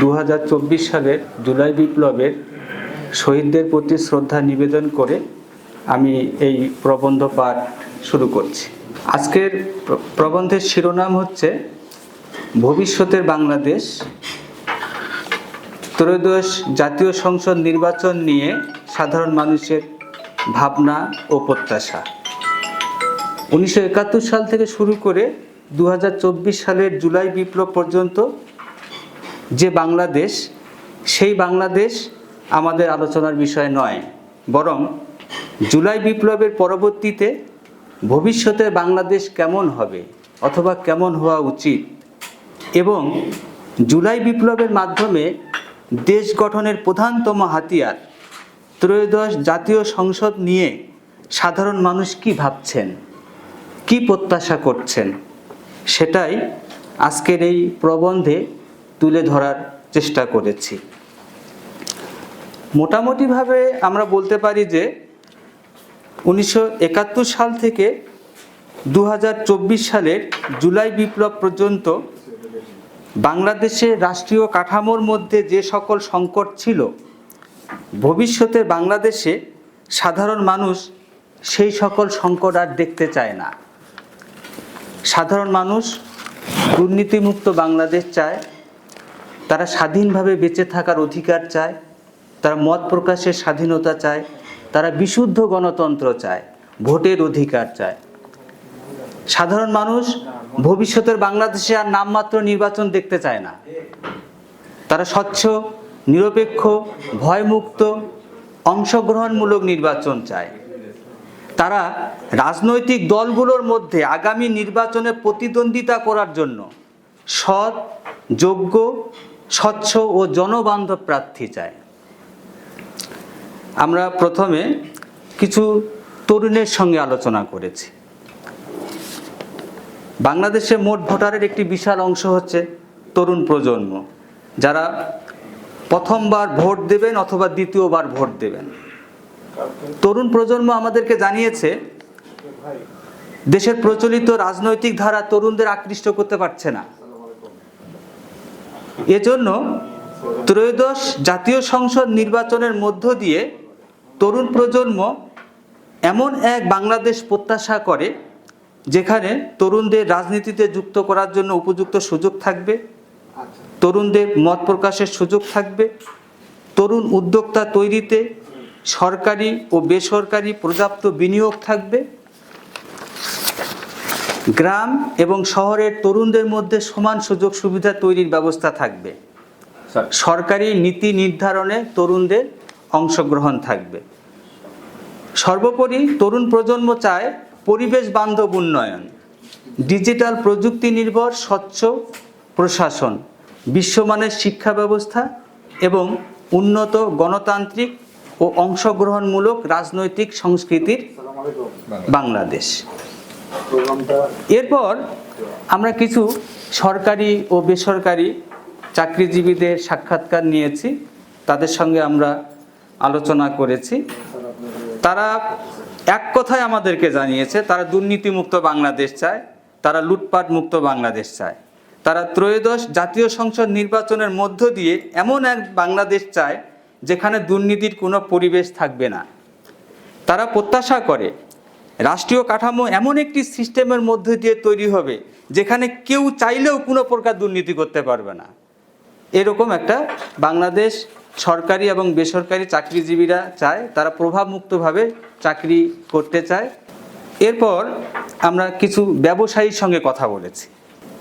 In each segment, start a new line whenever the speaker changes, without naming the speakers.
দু হাজার চব্বিশ সালের জুলাই বিপ্লবের শহীদদের প্রতি শ্রদ্ধা নিবেদন করে আমি এই প্রবন্ধ পাঠ শুরু করছি। আজকের প্রবন্ধের শিরোনাম হচ্ছে, ভবিষ্যতের বাংলাদেশ, ত্রয়োদশ জাতীয় সংসদ নির্বাচন নিয়ে সাধারণ মানুষের ভাবনা ও প্রত্যাশা। উনিশশো একাত্তর সাল থেকে শুরু করে দু হাজার চব্বিশ সালের জুলাই বিপ্লব পর্যন্ত যে বাংলাদেশ, সেই বাংলাদেশ আমাদের আলোচনার বিষয় নয়, বরং জুলাই বিপ্লবের পরবর্তীতে ভবিষ্যতে বাংলাদেশ কেমন হবে অথবা কেমন হওয়া উচিত এবং জুলাই বিপ্লবের মাধ্যমে দেশ গঠনের প্রধানতম হাতিয়ার ত্রয়োদশ জাতীয় সংসদ নিয়ে সাধারণ মানুষ কি ভাবছেন, কি প্রত্যাশা করছেন, সেটাই আজকের এই প্রবন্ধে তুলে ধরার চেষ্টা করেছি। মোটামুটিভাবে আমরা বলতে পারি যে উনিশশো একাত্তর সাল থেকে দু হাজার চব্বিশ সালের জুলাই বিপ্লব পর্যন্ত বাংলাদেশের রাষ্ট্রীয় কাঠামোর মধ্যে যে সকল সংকট ছিল, ভবিষ্যতে বাংলাদেশে সাধারণ মানুষ সেই সকল সংকট আর দেখতে চায় না। সাধারণ মানুষ দুর্নীতিমুক্ত বাংলাদেশ চায় তারা স্বাধীনভাবে বেঁচে থাকার অধিকার চায়, তারা মত প্রকাশের স্বাধীনতা চায়, তারা বিশুদ্ধ গণতন্ত্র চায়, ভোটের অধিকার চায়। সাধারণ মানুষ ভবিষ্যতের বাংলাদেশে আর নামমাত্র নির্বাচন দেখতে চায় না। তারা স্বচ্ছ, নিরপেক্ষ, ভয়মুক্ত, অংশগ্রহণমূলক নির্বাচন চায়। তারা রাজনৈতিক দলগুলোর মধ্যে আগামী নির্বাচনে প্রতিদ্বন্দ্বিতা করার জন্য সৎ, যোগ্য স্বচ্ছ ও জনবান্ধব প্রার্থী চায়। আমরা প্রথমে কিছু তরুণের সঙ্গে আলোচনা করেছি। বাংলাদেশে মোট ভোটারের একটি বিশাল অংশ হচ্ছে তরুণ প্রজন্ম, যারা প্রথমবার ভোট দেবেন অথবা দ্বিতীয়বার ভোট দেবেন। তরুণ প্রজন্ম আমাদেরকে জানিয়েছে, দেশের প্রচলিত রাজনৈতিক ধারা তরুণদের আকৃষ্ট করতে পারছে না। এজন্য ত্রয়োদশ জাতীয় সংসদ নির্বাচনের মধ্য দিয়ে তরুণ প্রজন্ম এমন এক বাংলাদেশ প্রত্যাশা করে, যেখানে তরুণদের রাজনীতিতে যুক্ত করার জন্য উপযুক্ত সুযোগ থাকবে, তরুণদের মত প্রকাশের সুযোগ থাকবে, তরুণ উদ্যোক্তা তৈরিতে সরকারি ও বেসরকারি পর্যাপ্ত বিনিয়োগ থাকবে গ্রাম এবং শহরের তরুণদের মধ্যে সমান সুযোগ সুবিধা তৈরির ব্যবস্থা থাকবে। সরকারি নীতি নির্ধারণে তরুণদের অংশগ্রহণ থাকবে। সর্বোপরি তরুণ প্রজন্ম চায় পরিবেশ বান্ধব উন্নয়ন ডিজিটাল প্রযুক্তি নির্ভর স্বচ্ছ প্রশাসন বিশ্বমানের শিক্ষা ব্যবস্থা এবং উন্নত গণতান্ত্রিক ও অংশগ্রহণমূলক রাজনৈতিক সংস্কৃতির বাংলাদেশ। এরপর আমরা কিছু সরকারি ও বেসরকারি চাকরিজীবীদের সাক্ষাৎকার নিয়েছি। তাদের সঙ্গে আমরা আলোচনা করেছি। তারা এক কথায় আমাদেরকে জানিয়েছে, তারা দুর্নীতিমুক্ত বাংলাদেশ চায়, তারা লুটপাট মুক্ত বাংলাদেশ চায়। তারা ত্রয়োদশ জাতীয় সংসদ নির্বাচনের মধ্য দিয়ে এমন এক বাংলাদেশ চায়, যেখানে দুর্নীতির কোনো পরিবেশ থাকবে না। তারা প্রত্যাশা করে রাষ্ট্রীয় কাঠামো এমন একটি সিস্টেমের মধ্যে দিয়ে তৈরি হবে, যেখানে কেউ চাইলেও কোনো প্রকার দুর্নীতি করতে পারবে না। এরকম একটা বাংলাদেশ সরকারি এবং বেসরকারি চাকরিজীবীরা চায়, তারা প্রভাবমুক্তভাবে চাকরি করতে চায়। এরপর আমরা কিছু ব্যবসায়ীর সঙ্গে কথা বলেছি।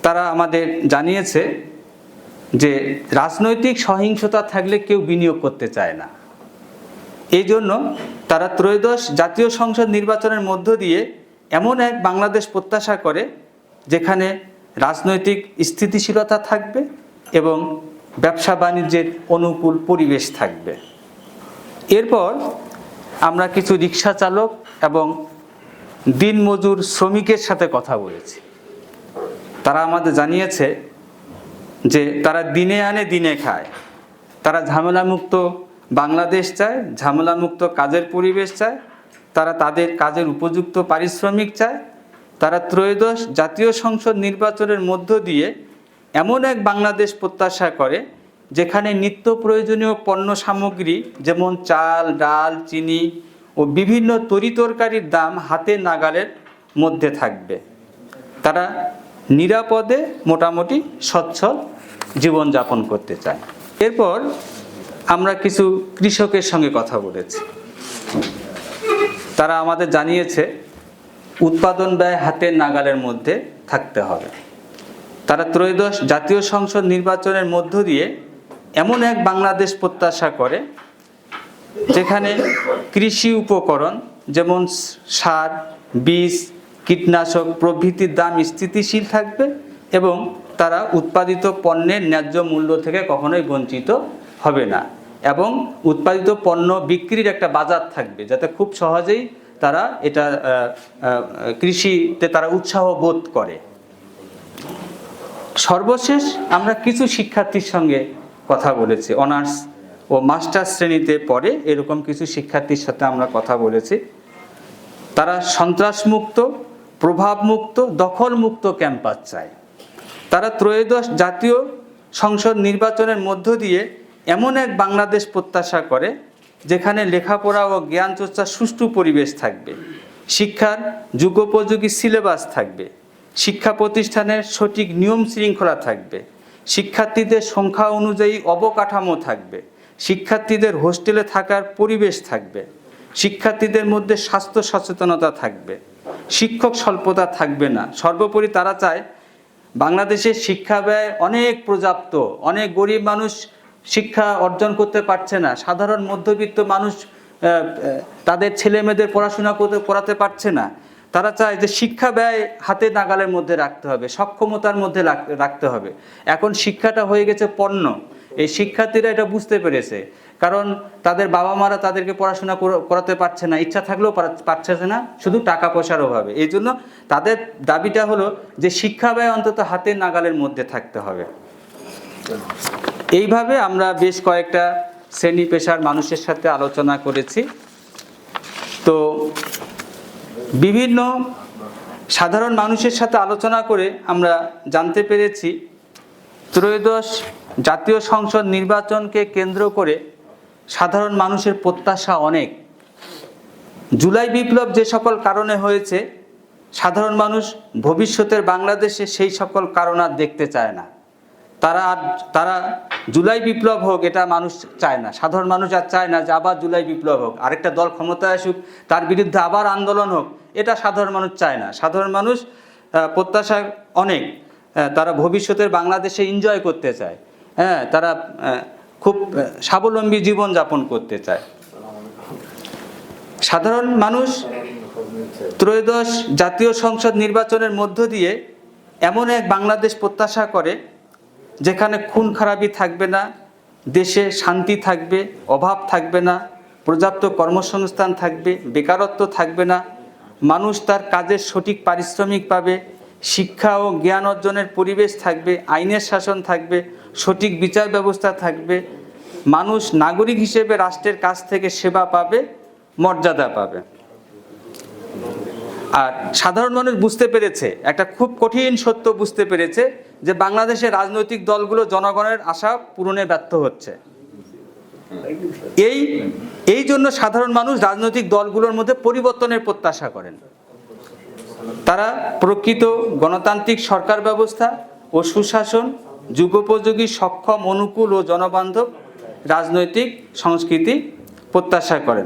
তারা আমাদের জানিয়েছে যে, রাজনৈতিক সহিংসতা থাকলে কেউ বিনিয়োগ করতে চায় না। এই জন্য তারা ত্রয়োদশ জাতীয় সংসদ নির্বাচনের মধ্য দিয়ে এমন এক বাংলাদেশ প্রত্যাশা করে, যেখানে রাজনৈতিক স্থিতিশীলতা থাকবে এবং ব্যবসা বাণিজ্যের অনুকূল পরিবেশ থাকবে। এরপর আমরা কিছু রিক্সা চালক এবং দিনমজুর শ্রমিকের সাথে কথা বলেছি। তারা আমাদের জানিয়েছে যে তারা দিনে আনে দিনে খায়। তারা ঝামেলামুক্ত বাংলাদেশ চায়, ঝামেলামুক্ত কাজের পরিবেশ চায়, তারা তাদের কাজের উপযুক্ত পারিশ্রমিক চায়, তারা ত্রয়োদশ জাতীয় সংসদ নির্বাচনের মধ্য দিয়ে এমন এক বাংলাদেশ প্রত্যাশা করে, যেখানে নিত্য প্রয়োজনীয় পণ্য সামগ্রী যেমন চাল, ডাল, চিনি ও বিভিন্ন তরিতরকারির দাম হাতে নাগালের মধ্যে থাকবে। তারা নিরাপদে মোটামুটি সচ্ছল জীবনযাপন করতে চায়। এরপর আমরা কিছু কৃষকের সঙ্গে কথা বলেছি। তারা আমাদের জানিয়েছে, উৎপাদন ব্যয় হাতের নাগালের মধ্যে থাকতে হবে। তারা ত্রয়োদশ জাতীয় সংসদ নির্বাচনের মধ্য দিয়ে এমন এক বাংলাদেশ প্রত্যাশা করে, যেখানে কৃষি উপকরণ যেমন সার, বীজ, কীটনাশক প্রভৃতির দাম স্থিতিশীল থাকবে এবং তারা উৎপাদিত পণ্যের ন্যায্য মূল্য থেকে কখনোই বঞ্চিত হবে না। এবং উৎপাদিত পণ্য বিক্রির একটা বাজার থাকবে, যাতে খুব সহজেই তারা এটা কৃষিতে তারা উৎসাহ বোধ করে। সর্বশেষ আমরা কিছু শিক্ষার্থীর সঙ্গে কথা বলেছি। অনার্স ও মাস্টার শ্রেণীতে পড়ে এরকম কিছু শিক্ষার্থীর সাথে আমরা কথা বলেছি। তারা সন্ত্রাসমুক্ত, প্রভাবমুক্ত, দখলমুক্ত ক্যাম্পাস চায়। তারা ত্রয়োদশ জাতীয় সংসদ নির্বাচনের মধ্য দিয়ে এমন এক বাংলাদেশ প্রত্যাশা করে, যেখানে লেখাপড়া ও জ্ঞান চর্চার সুষ্ঠু পরিবেশ থাকবে, শিক্ষার যুগোপযোগী সিলেবাস থাকবে, শিক্ষা প্রতিষ্ঠানের সঠিক নিয়ম শৃঙ্খলা থাকবে, শিক্ষার্থীদের সংখ্যা অনুযায়ী অবকাঠামো থাকবে, শিক্ষার্থীদের হোস্টেলে থাকার পরিবেশ থাকবে, শিক্ষার্থীদের মধ্যে স্বাস্থ্য সচেতনতা থাকবে, শিক্ষক স্বল্পতা থাকবে না। সর্বোপরি তারা চায় বাংলাদেশের শিক্ষা ব্যয় অনেক পর্যাপ্ত, অনেক গরিব মানুষ শিক্ষা অর্জন করতে পারছে না। সাধারণ মধ্যবিত্ত মানুষ তাদের ছেলে মেয়েদের পড়াশোনা করতে, করাতে পারছে না। তারা চায় যে শিক্ষা ব্যয় হাতে নাগালের মধ্যে রাখতে হবে, সক্ষমতার মধ্যে রাখতে হবে। এখন শিক্ষাটা হয়ে গেছে পণ্য। এই শিক্ষার্থীরা এটা বুঝতে পেরেছে। কারণ তাদের বাবা মারা তাদেরকে পড়াশোনা করাতে পারছে না, ইচ্ছা থাকলেও পারা- পারছে না, শুধু টাকা পয়সার অভাবে। এই জন্য তাদের দাবিটা হলো যে শিক্ষা ব্যয় অন্তত হাতের নাগালের মধ্যে থাকতে হবে। এইভাবে আমরা বেশ কয়েকটা শ্রেণি পেশার মানুষের সাথে আলোচনা করেছি। তো বিভিন্ন সাধারণ মানুষের সাথে আলোচনা করে আমরা জানতে পেরেছি, ত্রয়োদশ জাতীয় সংসদ নির্বাচনকে কেন্দ্র করে সাধারণ মানুষের প্রত্যাশা অনেক। জুলাই বিপ্লব যে সকল কারণে হয়েছে, সাধারণ মানুষ ভবিষ্যতের বাংলাদেশে সেই সকল কারণ আর দেখতে চায় না। তারা আর তারা জুলাই বিপ্লব হোক, এটা মানুষ চায় না। সাধারণ মানুষ আর চায় না যে আবার জুলাই বিপ্লব হোক। আরেকটা দল ক্ষমতায় আসুক, তার বিরুদ্ধে আবার আন্দোলন হোক, এটা সাধারণ মানুষ চায় না। সাধারণ মানুষ প্রত্যাশা অনেক তারা ভবিষ্যতের বাংলাদেশে এনজয় করতে চায়। হ্যাঁ তারা খুব স্বাবলম্বী জীবন যাপন করতে চায়। সাধারণ মানুষ ত্রয়োদশ জাতীয় সংসদ নির্বাচনের মধ্য দিয়ে এমন এক বাংলাদেশ প্রত্যাশা করে যেখানে খুন খারাপি থাকবে না, দেশে শান্তি থাকবে, অভাব থাকবে না, পর্যাপ্ত কর্মসংস্থান থাকবে, বেকারত্ব থাকবে না, মানুষ তার কাজের সঠিক পারিশ্রমিক পাবে, শিক্ষা ও জ্ঞান অর্জনের পরিবেশ থাকবে, আইনের শাসন থাকবে, সঠিক বিচার ব্যবস্থা থাকবে, মানুষ নাগরিক হিসেবে রাষ্ট্রের কাছ থেকে সেবা পাবে, মর্যাদা পাবে। আর সাধারণ মানুষ বুঝতে পেরেছে, একটা খুব কঠিন সত্য বুঝতে পেরেছে যে বাংলাদেশের রাজনৈতিক দলগুলো জনগণের আশা পূরণে ব্যর্থ হচ্ছে। এই এই জন্য সাধারণ মানুষ রাজনৈতিক দলগুলোর মধ্যে পরিবর্তনের প্রত্যাশা করেন। তারা প্রকৃত গণতান্ত্রিক সরকার ব্যবস্থা ও সুশাসন, যুগোপযোগী, সক্ষম, অনুকূল ও জনবান্ধব রাজনৈতিক সংস্কৃতি প্রত্যাশা করেন।